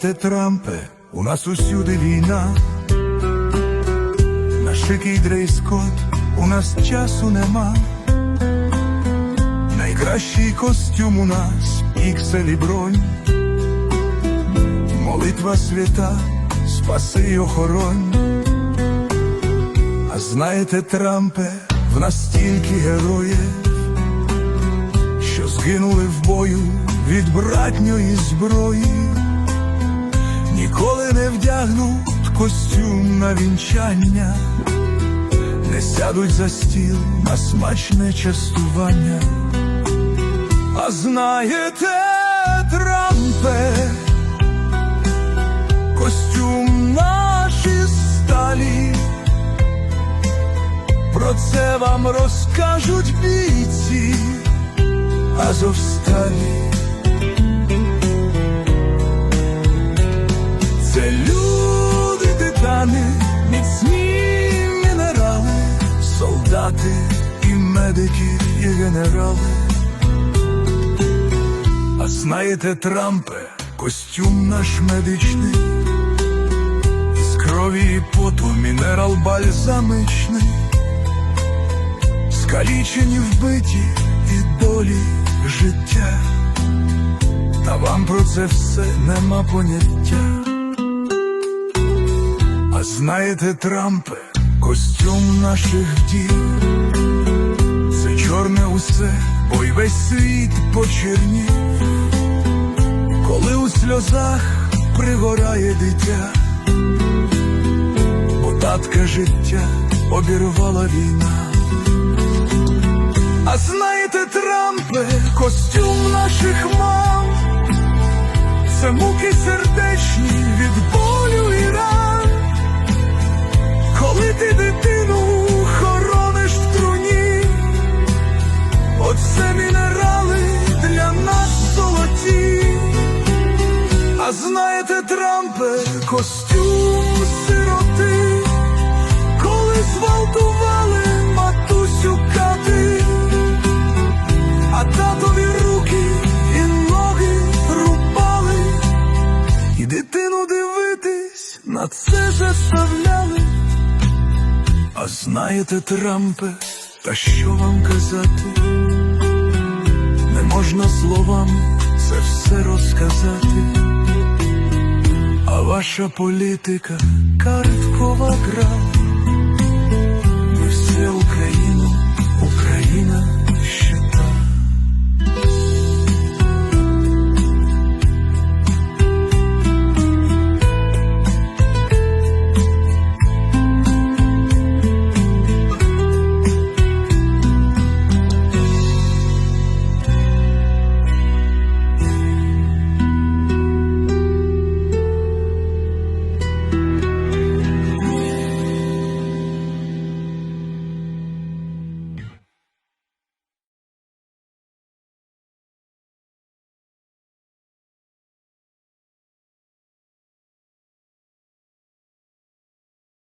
знаєте, Трампе, у нас усюди війна. На шикий дрейс-код у нас часу нема. Найкращий костюм у нас ікселі бронь. Молитва свята, спаси й охоронь. А знаєте, Трампе, в нас стільки героїв, що згинули в бою від братньої зброї, ніколи костюм на вінчання, не сядуть за стіл на смачне частування. А знаєте, Трампе, костюм наш із сталі. Про це вам розкажуть бійці Азовсталі. Солдати і медики, і генерали. А знаєте, Трампе, костюм наш медичний, з крові і поту мінерал бальзамичний, скалічені вбиті і долі життя, та вам про це все нема поняття. А знаєте, Трампе, костюм наших дів, це чорне усе, бо й весь світ почернів, коли у сльозах пригорає дитя, бо татка життя обірвала війна. А знаєте, Трампе, костюм наших мам, це муки сердечні від болю Коли ти дитину хорониш в труні, оце мінерали для нас золоті. А знаєте, Трампе, костюм сироти, коли зґвалтували матусю а татові руки і ноги рубали, і дитину дивитись на це заставляли. Знаєте, Трампе, та що вам казати? Не можна словам це все розказати. А ваша політика карткова гра